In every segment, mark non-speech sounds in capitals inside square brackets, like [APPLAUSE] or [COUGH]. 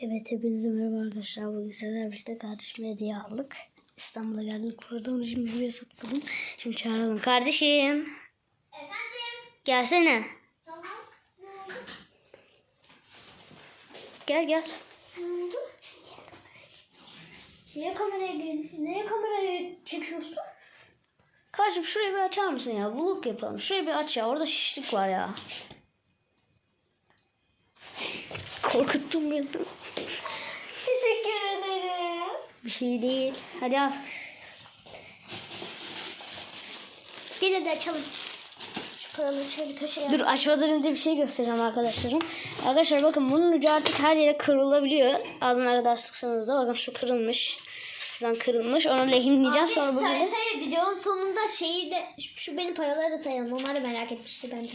Evet hepinize merhaba arkadaşlar. Bugün sizlerle birlikte kardeşime hediye aldık. İstanbul'a geldik. Burada onu şimdi buraya sakladım. Şimdi çağıralım. Kardeşim. Efendim? Gelsene. Tamam. Gel gel. Ne oldu? Niye kameraya? Niye kameraya çekiyorsun? Kardeşim şurayı bir açar mısın ya? Vlog yapalım. Şurayı bir aç ya. Orada şişlik var ya. Korkuttun beni. Teşekkür ederim. Bir şey değil. Hadi al. Gel hadi açalım. Şu şöyle köşeye. Dur açmadan önce bir şey göstereceğim arkadaşlarım. Arkadaşlar bakın bunun ucu artık her yere kırılabiliyor. Ağzına kadar sıksanız da bakın şu kırılmış. Şuradan kırılmış. Onu lehimleyeceğim sonra bu böyle. söyle videonun sonunda şeyi de şu, şu benim paraları da sayalım. Onlar da merak etmişti bence.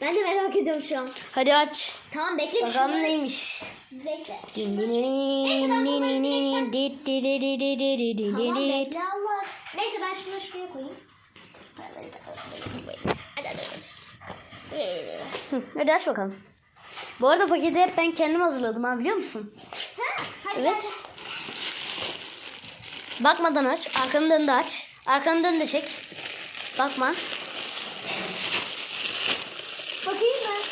Ben de merak ediyorum şu an. Hadi aç. Tamam bekle bir Bakalım şunları- neymiş. Bekle. Tamam bekle Allah. aşkına. Neyse ben şunu şuraya koyayım. Hadi hadi hadi. Hadi aç bakalım. Bu arada paketi hep ben kendim hazırladım ha biliyor musun? Ha, hadi Evet. hadi. Bakmadan aç. Arkanı dön de aç. Arkanı dön de çek. Bakma. Bakayım ben.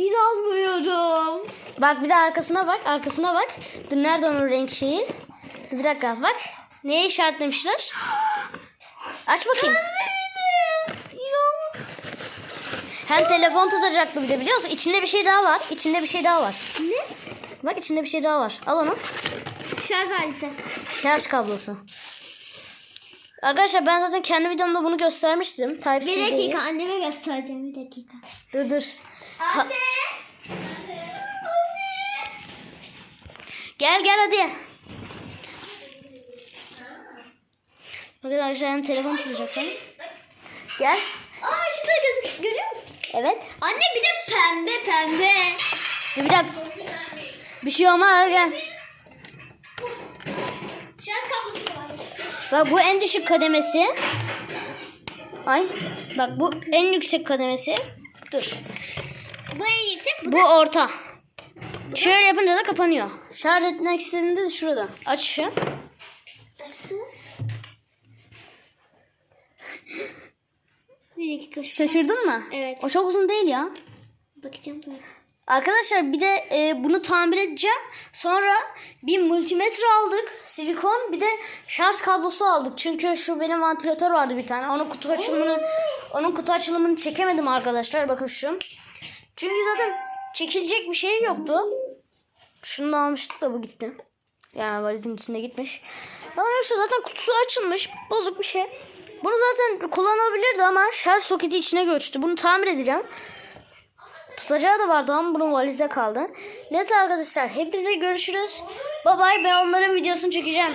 İnanmıyorum. Bak bir de arkasına bak. Arkasına bak. Dur nerede onun renk şeyi? Dur bir dakika bak. Neye işaretlemişler? [GASPS] Aç bakayım. Hem telefon tutacaktı bir de biliyor musun? İçinde bir şey daha var. İçinde bir şey daha var. Ne? Bak içinde bir şey daha var. Al onu. Şarj aleti. Şarj kablosu. Arkadaşlar ben zaten kendi videomda bunu göstermiştim. Type Bir dakika anneme göstereceğim bir dakika. Dur dur. Anne. Gel gel hadi. Bakın arkadaşlar hem telefon tutacaksın. Gel. Aa şurada gözük görüyor musun? Evet. Anne bir de pembe pembe. Dur bir dakika. Bir şey olmaz gel. Şarj kablosu da var. Bak bu en düşük kademesi. Ay. Bak bu en yüksek kademesi. Dur. Bu en yüksek bu, Bu da. orta. Şöyle yapınca da kapanıyor. Şarj etmek istediğinde de şurada. Aç şu. Şaşırdın mı? Evet. O çok uzun değil ya. Bakacağım sonra. Arkadaşlar bir de e, bunu tamir edeceğim. Sonra bir multimetre aldık. Silikon bir de şarj kablosu aldık. Çünkü şu benim vantilatör vardı bir tane. Onun kutu açılımını onun kutu açılımını çekemedim arkadaşlar. Bakın şu. Çünkü zaten çekilecek bir şey yoktu. Şunu da almıştık da bu gitti. Yani valizin içinde gitmiş. Arkadaşlar zaten kutusu açılmış. Bozuk bir şey. Bunu zaten kullanabilirdi ama şarj soketi içine göçtü. Bunu tamir edeceğim. Tutacağı da vardı ama bunun valizde kaldı. Neyse arkadaşlar hepinize görüşürüz. Bye bye ben onların videosunu çekeceğim.